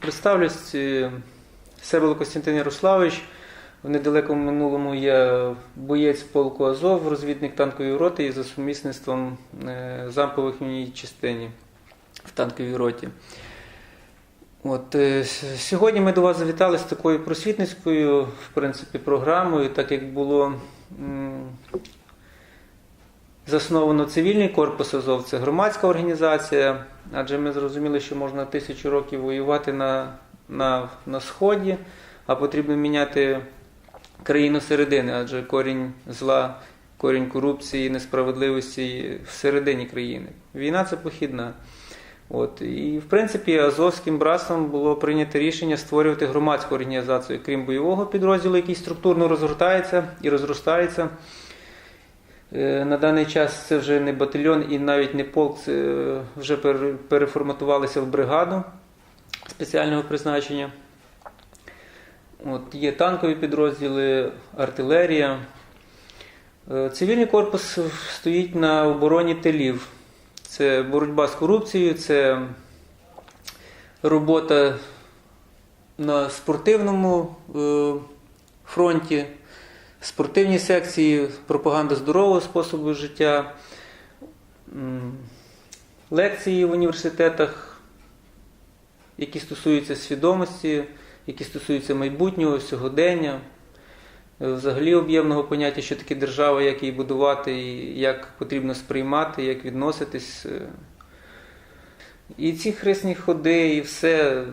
Представлюсь, е, Себело Костянтин Ярославович. В недалекому минулому я боєць полку Азов, розвідник танкової роти і за сумісництвом е, замкових частині в танковій роті. От, е, сьогодні ми до вас завітали з такою просвітницькою в принципі, програмою, так як було засновано цивільний корпус Азов, це громадська організація, адже ми зрозуміли, що можна тисячу років воювати на, на, на Сході, а потрібно міняти країну середини, адже корінь зла, корінь корупції, несправедливості всередині країни. Війна це похідна. От. І, в принципі, Азовським братством було прийнято рішення створювати громадську організацію, крім бойового підрозділу, який структурно розгортається і розростається. Е, На даний час це вже не батальйон і навіть не полк, це е, вже переформатувалися в бригаду спеціального призначення. От, є танкові підрозділи, артилерія. Е, Цивільний корпус стоїть на обороні тилів. Це боротьба з корупцією, це робота на спортивному фронті, спортивні секції, пропаганда здорового способу життя, лекції в університетах, які стосуються свідомості, які стосуються майбутнього, сьогодення, е, взагалі об'ємного поняття, що таке держава, як її будувати, і як потрібно сприймати, як відноситись. е. І ці хресні ходи, і все.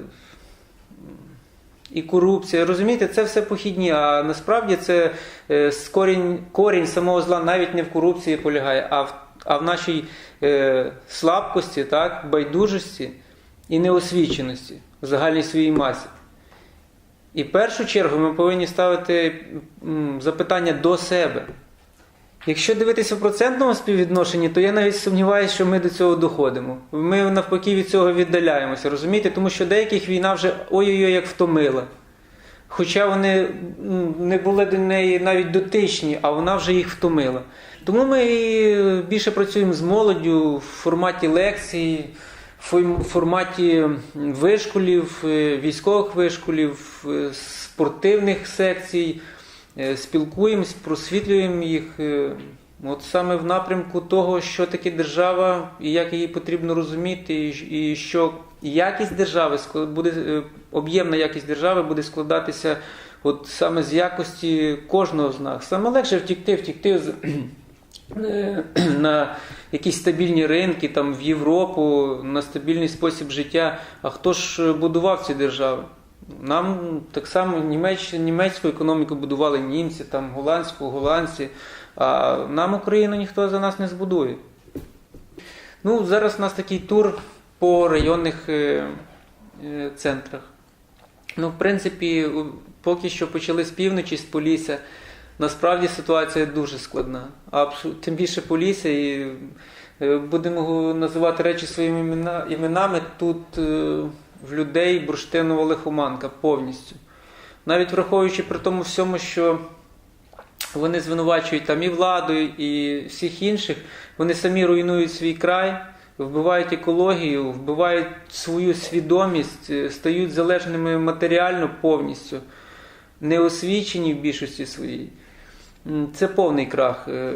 І корупція, розумієте, це все похідні, а насправді це е, корінь, корінь самого зла навіть не в корупції полягає, а в, а в нашій е, слабкості, так, байдужості і неосвіченості в загальній своїй масі. І в першу чергу ми повинні ставити запитання до себе. Якщо дивитися в процентному співвідношенні, то я навіть сумніваюся, що ми до цього доходимо. Ми навпаки від цього віддаляємося, розумієте? Тому що деяких війна вже ой-ой-ой як втомила. Хоча вони не були до неї навіть дотичні, а вона вже їх втомила. Тому ми більше працюємо з молоддю в форматі лекцій, в форматі вишколів, е, військових вишколів, е, спортивних секцій, спілкуємось, просвітлюємо їх. е, От саме в напрямку того, що таке держава і як її потрібно розуміти, і- що якість держави буде е, об'ємна якість держави буде складатися от саме з якості кожного з нас. Саме легше втікти, втікти з е, на якісь стабільні ринки, там в Європу, на стабільний спосіб життя. А хто ж будував ці держави? Нам так само німеч, німецьку економіку будували німці, там голландську, голландці, а нам Україну ніхто за нас не збудує. Ну, зараз у нас такий тур по районних е, е, центрах. Ну, в принципі, поки що почали з півночі, з Полісся. Насправді ситуація дуже складна. Абсу- Тим більше Полісся, і е, будемо називати речі своїми імена- іменами. Тут е, в людей бурштинова лихоманка повністю. Навіть враховуючи при тому всьому, що вони звинувачують там і владу, і всіх інших, вони самі руйнують свій край, вбивають екологію, вбивають свою свідомість, е, стають залежними матеріально повністю, неосвічені в більшості своїй. Це повний крах. Е,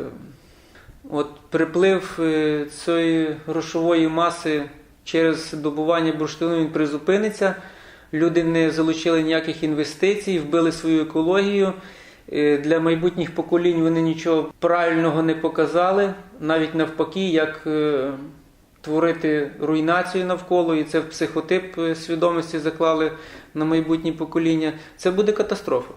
От приплив е, цієї грошової маси через добування бурштину він призупиниться. Люди не залучили ніяких інвестицій, вбили свою екологію. Е, Для майбутніх поколінь вони нічого правильного не показали, навіть навпаки, як е, творити руйнацію навколо, і це в психотип е, свідомості заклали на майбутні покоління. Це буде катастрофа.